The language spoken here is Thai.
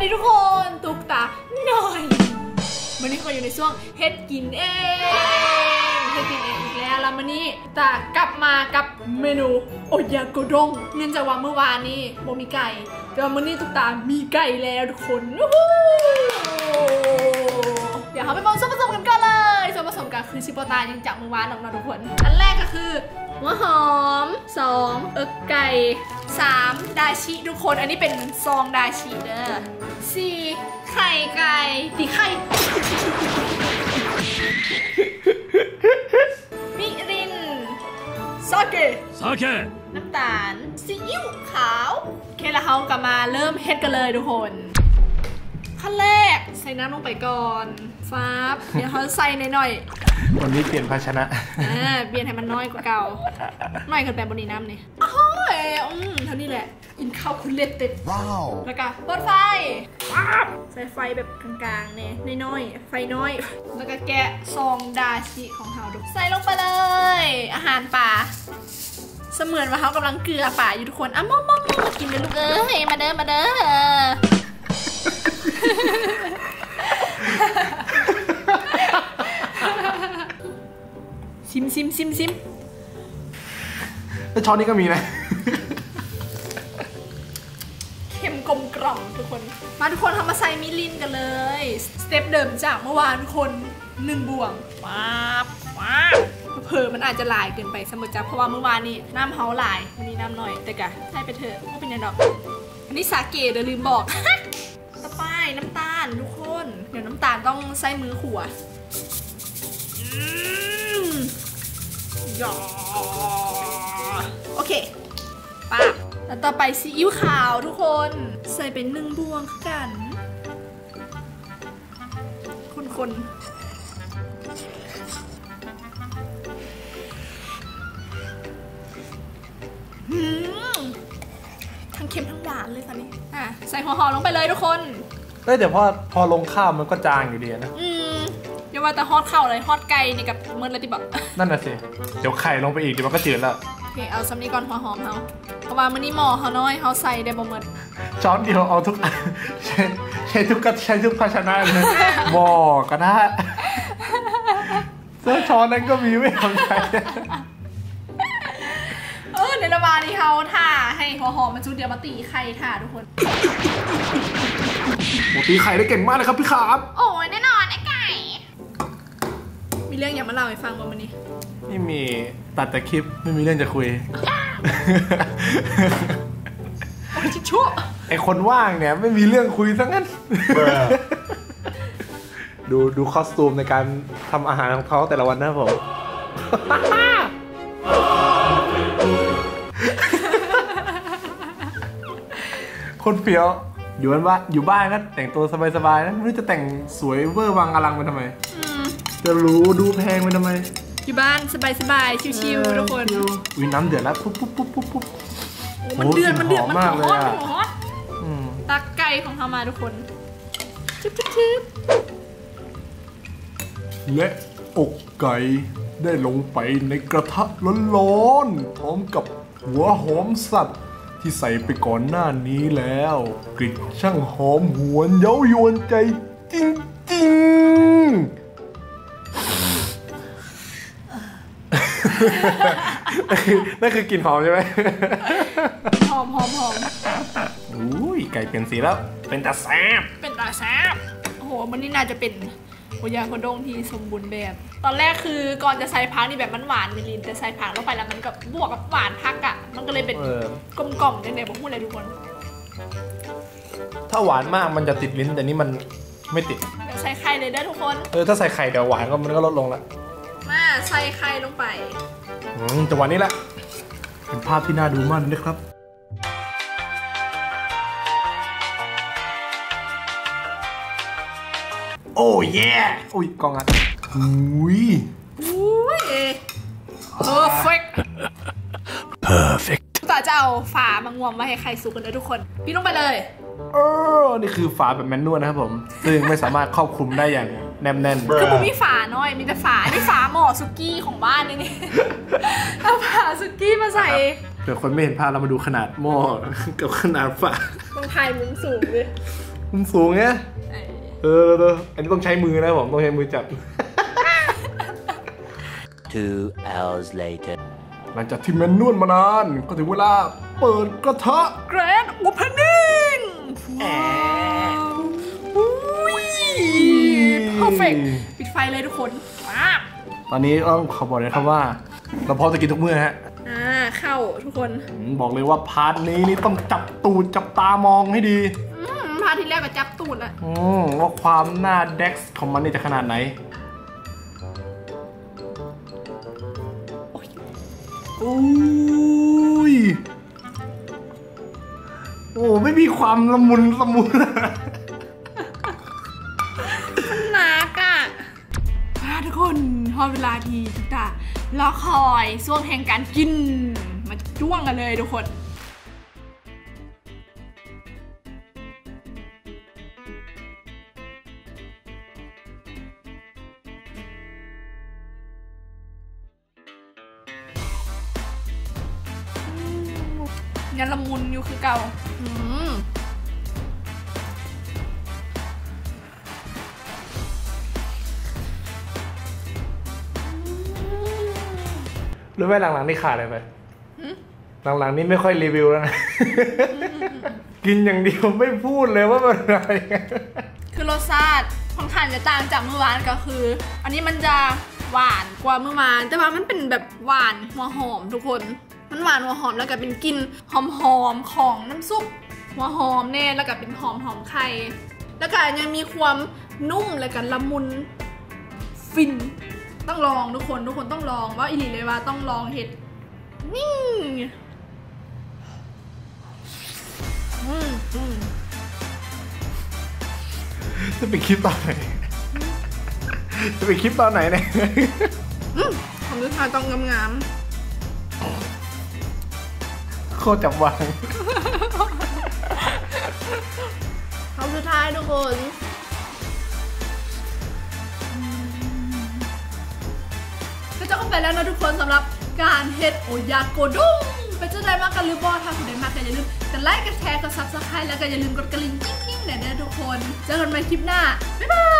ดีทุกคนตุกตาหน่อยวันนี้เขาอยู่ในช่วงเฮ็ดกินเองเฮ็ดกินเองอีกแล้วแล้ววันนี้ตากลับมากับเมนูโอยาโกดงเนื่องจากว่าเมื่อวานนี้โมมีไก่ แต่ว่ามื้อนี้ตุกตามีไก่แล้วทุกคนเดี๋ยวเราไปมองส่วนผสมกันก่อนเลยส่วนผสมกันคือชิโปตายังจากเมื่อวานหรอกนะทุกคนอันแรกก็คือหัวหอม 2 เอิกไก่ 3 ดาชิทุกคน อันนี้เป็นซองดาชิเด้อ 4ไข่ไก่ตีไข่มิรินซอเกะ酒น้ำตาลซีอิ๊วขาวโอเคแล้วเขากลับมาเริ่มเฮ็ดกันเลยทุกคนขั้นแรกใส่น้ำลงไปก่อนฟ้าบเดี๋ยวเขาใส่หน่อยวันนี้เปลี่ยนภาชนะๆอ่าเปลี่ยนให้มันน้อยกว่าเก่าน้อยเกินไปบนนี้น้ำนี่อ้าว เฮ้ยอืมเท่านี้แหละกินข้าวคุณเล็ดเต็ด Wow แล้วก็เปิดไฟป๊าบใส่ไฟแบบกลางๆเนี่ยน้อยๆไฟน้อย แล้วก็แกะซองดาชิของเฮาดูใส่ลงไปเลย อาหารป่าเสมือนว่าเขากำลังเกลือป่าอยู่ทุกคนอะมอมมอมมากินเลยลูกเอ้ยมาเด้อมาเด้อซิมซิมซิมซิม แล้วช้อนนี้ก็มีนะ เค็มกลมกล่อมทุกคน มาทุกคนทำมาใส่มิลินกันเลย สเต็ปเดิมจากเมื่อวานทุกคนหนึ่งบวงว้าบว้าบเผลอๆมันอาจจะหลายเกินไปสมมติจ้ะเพราะว่าเมื่อวานนี้น้ำเฮาหลายวันนี้น้ำหน่อยแต่กะให้ไปเถอะไม่เป็นไรดอกอันนี้สาเกเดี๋ยวลืมบอกต่อไปน้ำตาลทุกคน เดี๋ยวน้ำตาลต้องใส่มือขวดอืมยอโอเค ปากแล้วต่อไปซีอิ๊วขาวทุกคน ใส่เป็นหนึ่งบวงกัน คนๆหืมทั้งเค็มทั้งหวานเลยตอนนี้ อะ ใส่หัวหอมลงไปเลยทุกคนเอ้ยแต่พอพอลงข้าวมันก็จางอยู่ดีนะ อืมอย่าว่าแต่ฮอดเข่าเลยฮอดไก่นี่กับเมินเลยที่บอกนั่นน่ะสิ เดี๋ยวไข่ลงไปอีกเดี๋ยวมันก็จืดแล้วโอ เคเอาซัมนี้ก่อนหัวหอมเขาเพราะว่ามื้อนี้หมอเขาน้อยเขาใส่ได้บ่หมดช้อนเดียวเอาทุกใช้ใช้ทุกกใช้ทุกภาชนะเลยหม้อก็ได้เสื้อช้อนนั้นก็มีไม่ทำใจเออในระหว่างนี้เขาท่าให้หัวหอมมันจุดเดียวมาตีไข่ท่าทุกคนโหตีไข่ได้เก่งมากเลยครับพี่ครับโอ้ยแน่นอนไอ้ไก่มี เรื่องอยากมาเล่าให้ฟังบ้างวันนี้ ไม่มีตัดแต่คลิปไม่มีเรื่องจะคุย โอ้ยชิชั่วไอคนว่างเนี่ยไม่มีเรื่องคุยซะงั้น ดูดูคอสตูมในการทำอาหารของเขาแต่ละวันนะครับผม คนเฟี้ยว อยู่บ้านว่าอยู่บ้านก็แต่งตัวสบายๆนะไม่รู้จะแต่งสวยเวอร์วังอลังไปทำไมอืม จะรู้ดูแพงไปทำไม อยู่บ้านสบายๆ ชิวๆทุกคนชิวอุ้ยน้ำเดือดแล้วปุ๊บปุ๊บปุ๊บปุ๊บปุ๊บโอ้มันเดือดโอ้มันเดือดกลิ่มันนหอมมากเลยฮอตอะมันฮอตอืมตักไก่ของเขามาทุกคนชึบชึบชึบและอกไก่ได้ลงไปในกระทะร้อนๆพร้อมกับหัวหอมสัตว์ที่ใส่ไปก่อนหน้านี้แล้ว กลิ่นช่างหอมหวนเย้ายวนใจจริงๆ นั่นคือกลิ่นหอมใช่ไหมหอมหอมหอมอุ้ยไก่เปลี่ยนสีแล้ว เป็นตาแซ่บเป็นตาแซ่บโอ้โหมันนี่น่าจะเป็นโอยาโกด้งที่สมบูรณ์แบบ ตอนแรกคือก่อนจะใส่ผักนี่แบบมันหวานมิลินแต่ใส่ผักลงไปแล้วมันกับบวกกับหวานพักอะ มันก็เลยเป็นเออกลมกล่อมจังเลยผมพูดเลยทุกคน ถ้าหวานมากมันจะติดลิ้นแต่นี่มันไม่ติดเดี๋ยวใส่ไข่เลยเด้อทุกคน เออถ้าใส่ไข่เดี๋ยวหวานก็มันก็ลดลงละมา ใส่ไข่ลงไปอืมจังหวะนี้แหละ เป็นภาพที่น่าดูมากเลยนะครับ โอ้ยแย่อุ้ยกล้องอัดอุ้ยอุ้ย perfect Perfect ต่อจะเอาฝามางวมมาให้ไข่สุกกันเลยทุกคน พี่ลงไปเลยเออนี่คือฝาแบบแมนนวลนะครับผม ซึ่งไม่สามารถครอบคลุมได้อย่างแนบแน่น คือมึงมีฝาน้อยมี สุกี้ของบ้านนี่นี่เอาฝาสุกี้มาใส่เผื่อคนไม่เห็นภาพเรามาดูขนาดหม้อกับขนาดฝาต้องถ่ายมุมสูงเลยมุมสูงเนี่ยเออเออเอออันนี้ต้องใช้มือนะผมต้องใช้มือจับ Two hours later. หลังจากที่แมนนวลมานาน ก็ถึงเวลาเปิดกระทะแกรนด์โอเพนนิ่งว้าวอุ้ยเพอร์เฟกปิดไฟเลยทุกคนว้าบ ตอนนี้ต้องขอบอกเลยครับว่า เราพร้อมจะกินทุกมื้อฮะอ่าเข้าทุกคนอืมบอกเลยว่าพาร์ทนี้นี่ต้องจับตูดจับตามองให้ดี อืมพาทีแรกก็จับตูดละอืมว่าความหน้าเด็กซ์ของมันนี่จะขนาดไหน อุ้ย โอ้ไม่มีความละมุนละมุน ทุกคนพอเวลาทีทุกตารอคอยช่วงแห่งการกิน มาจ้วงกันเลยทุกคนยังละมุนอยู่คือเก่าอื รู้ไหมหลังๆนี่ขาดอะไรไปหลังๆนี่ไม่ค่อยรีวิวแล้วนะกินอย่างเดียวไม่พูดเลยว่ามันอะไรคือรสชาติค่อนข้างจะต่างจากเมื่อวานก็คือ อันนี้มันจะหวานกว่าเมื่อวาน แต่ว่ามันเป็นแบบหวานหัวหอมทุกคน มันหวานหัวหอมแล้วก็เป็นกลิ่นหอมหอมๆของน้ำซุปหัวหอมแน่แล้วก็เป็นหอมหอมไข่แล้วก็ยังมีความนุ่มและกันละมุนฟิน ต้องลองทุกคนทุกคนต้องลองว่าอิลีเลยว่าต้องลองเห็ดนี่อืมอืมจะไปคลิปตอนไหนจะไปคลิปตอนไหนเนี่ยของลูกค้าต้องงามโคตรจับวางๆคำสุดท้ายทุกคน จะเข้าไปแล้วนะทุกคนสำหรับการเฮ็ดโอยาโกดุงเป็นจอได้มากกันหรือบ่ถ้าคุณได้มากก็อย่าลืมกดไลค์กดแชร์กดซับสไครต์แล้วก็อย่าลืมกดกระดิ่งกิ้งๆเนี่ยนะทุกคน เจอกันใหม่คลิปหน้า บ๊ายบาย